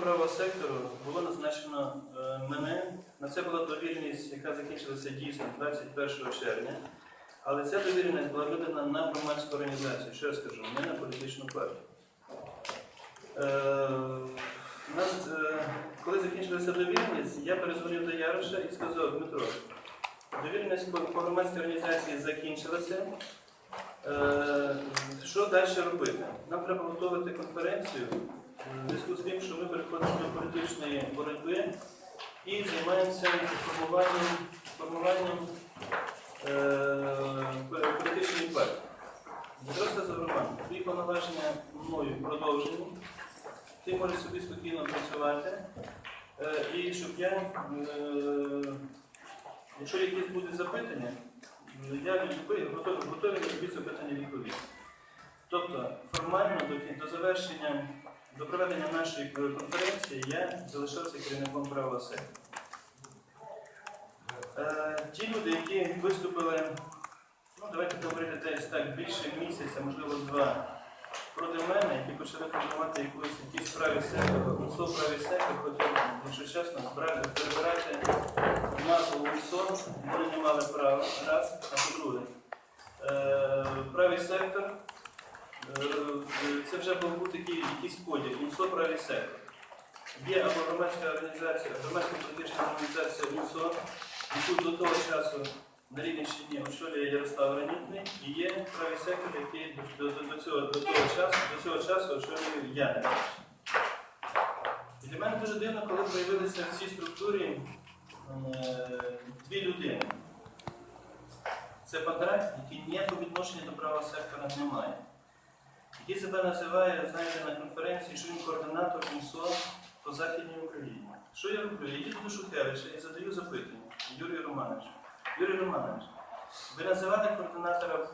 правого сектору було назначено е, мене. На це була довіреність, яка закінчилася дійсно 21 червня. Але ця довіреність була видана на громадську організацію, що я скажу, не на політичну партію. Е, е, коли закінчилася довіреність, я перезвонив до Яроша і сказав, Дмитро, довіреність по, громадській організації закінчилася. Що далі робити? Нам треба готувати конференцію в зв'язку з тим, що ми переходимо до політичної боротьби і займаємося формуванням, формуванням е, політичної партії. Дмитро Роман, твої повноваження мною продовжені, ти можеш собі спокійно працювати, е, і щоб я, е, якщо якісь будуть запитання, я готовий, готовий на запитання відповісти. Тобто формально до, до завершення, до проведення нашої конференції я залишався керівником правого сектору. Е, ті люди, які виступили, ну давайте говорити десь так, більше місяця, можливо, два, проти мене, які почали формувати якусь якісь праві сектор, УНСО правий сектор, хотів, якщо чесно, перебирати назву УНСО, вони не мали права, раз, а по-друге. Е, правий сектор, це вже був такий якийсь поділ, УНСО правий сектор. Є або громадська організація, громадська політична організація УНСО, яку до того часу на Рівненщині очолює Ярослав Ранітний, і є правий сектор, який до, до, до, цього, до, того часу, до цього часу очолює я. І для мене дуже дивно, коли з'явилися в цій структурі е, дві людини. Це Пандрак, який ніякого відношення до правого сектора не має. Який себе називає, знаєте, на конференції, що він координатор МСО по Західній Україні. Що я роблю? Я їду до Шухевича і задаю запитання Юрію Романовичу. Юрій Романович, ви називали координатора,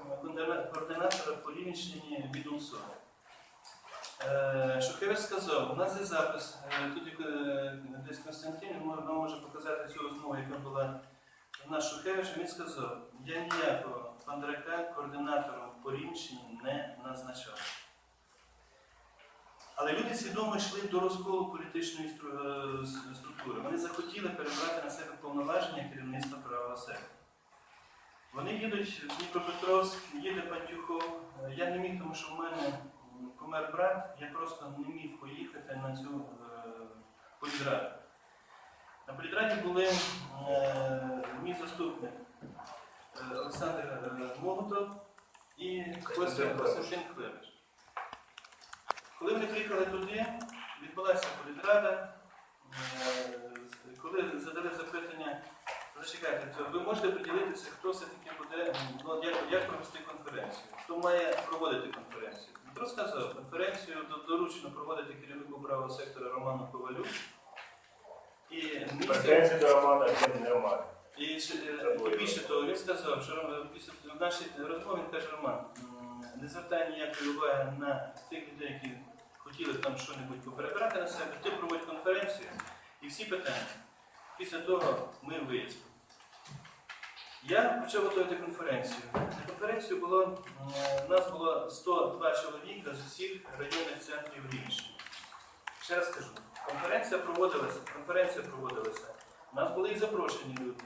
координатора по Рівненщині від УНСО. Е, Шухевич сказав, у нас є запис, е, тут е, десь Константин вам може показати цю розмову, яка була у нас Шухевич, він сказав, я ніякого Пандрака координатором по Рівненщині не назначав. Але люди свідомо йшли до розколу політичної е, структури. Вони захотіли перебрати на себе повноваження керівництва правого сектора. Вони їдуть в Дніпропетровськ, їде Пантюхов. Я не міг, тому що в мене помер брат, я просто не міг поїхати на цю е, політраду. На політраді були е, мій заступник Олександр Могутов і Костя- Костянтин Клевич. Коли вони приїхали туди, відбулася політрада. Е, Коли задали запитання, зачекайте, ви можете поділитися, хто все-таки буде, ну, як, як провести конференцію, хто має проводити конференцію. Дмитро сказав, конференцію до- доручено проводити керівнику правого сектора Роману Ковалю. І місце, Претензій до Романа він немає. І, ще, е, більше того, він сказав, що Ром- після в нашій розмові він каже, Роман, не звертай ніякої уваги на тих людей, які хотіли там щось поперебирати на себе, ти проводь конференцію і всі питання. Після того ми вияснимо. Я почав готувати конференцію. На конференцію було, у нас було 102 чоловіка з усіх районних центрів Рівненщини. Ще раз кажу, конференція проводилася, конференція проводилася. У нас були і запрошені люди.